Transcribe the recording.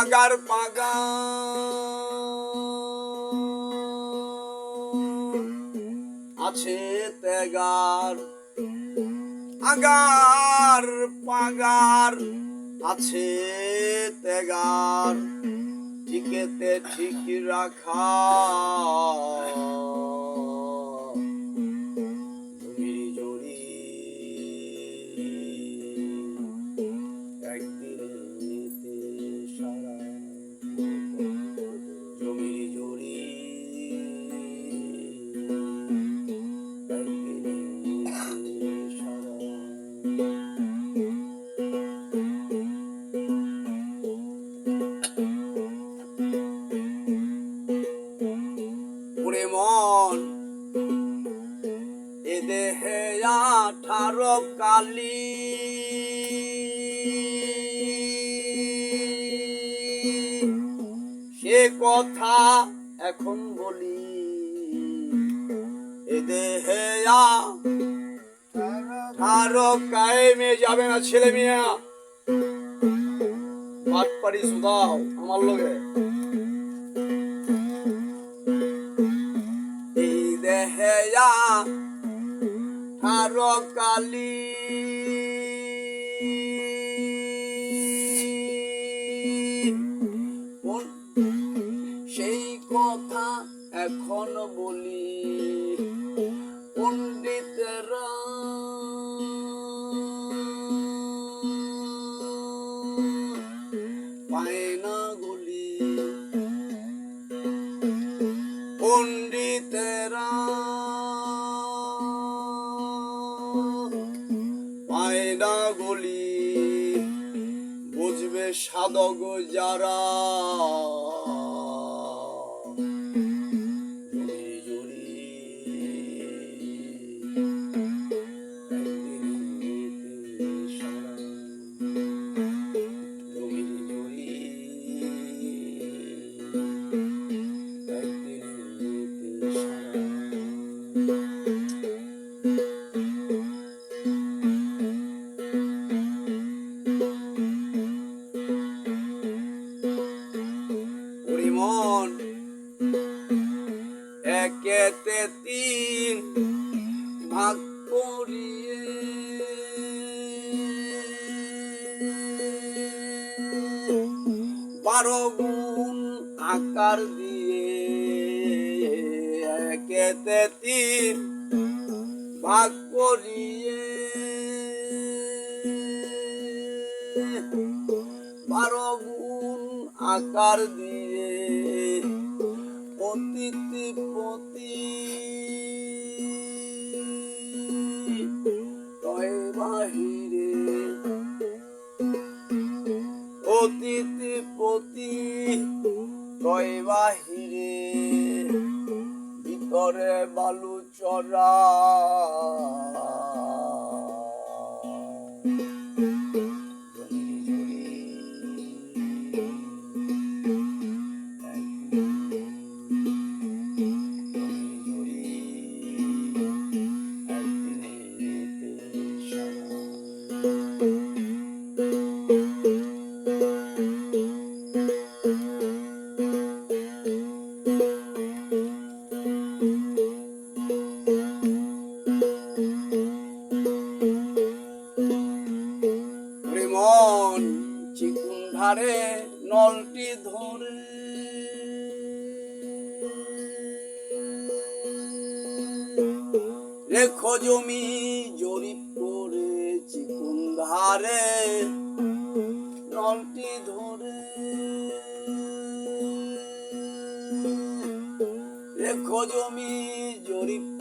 Agar পাগা আছে তেগার agar পাগার আছে তেগার ঠিকেতে ঠিক রাখা। ওরে মন। এ দেহে আঠারো কালি। সে কথা এখন বলি। এ দেহে আঠারো কায়েমে যাবে না ছেলে মিয়া। পাট পারি সুদাও আমার লোকে কালি সেই কথা এখন বলি। পণ্ডিতেরা পায় না গুলি। পণ্ডিতেরা গলি বুঝবে সাধক যারা একেতে তিন ভাগ করিয়ে বারো গুণ আকার দিয়ে একেতে তিন ভাগ করিয়ে। বারো গুণ আকার দিয়ে পতি তয় বাহিরে। অতীতে পতি তয় বাহিরে। ভিতরে বালু চড়া। রেখো জমি জরিপ করে চিকুন ধারে? নলটি ধরে। রেখো জমি জরিপ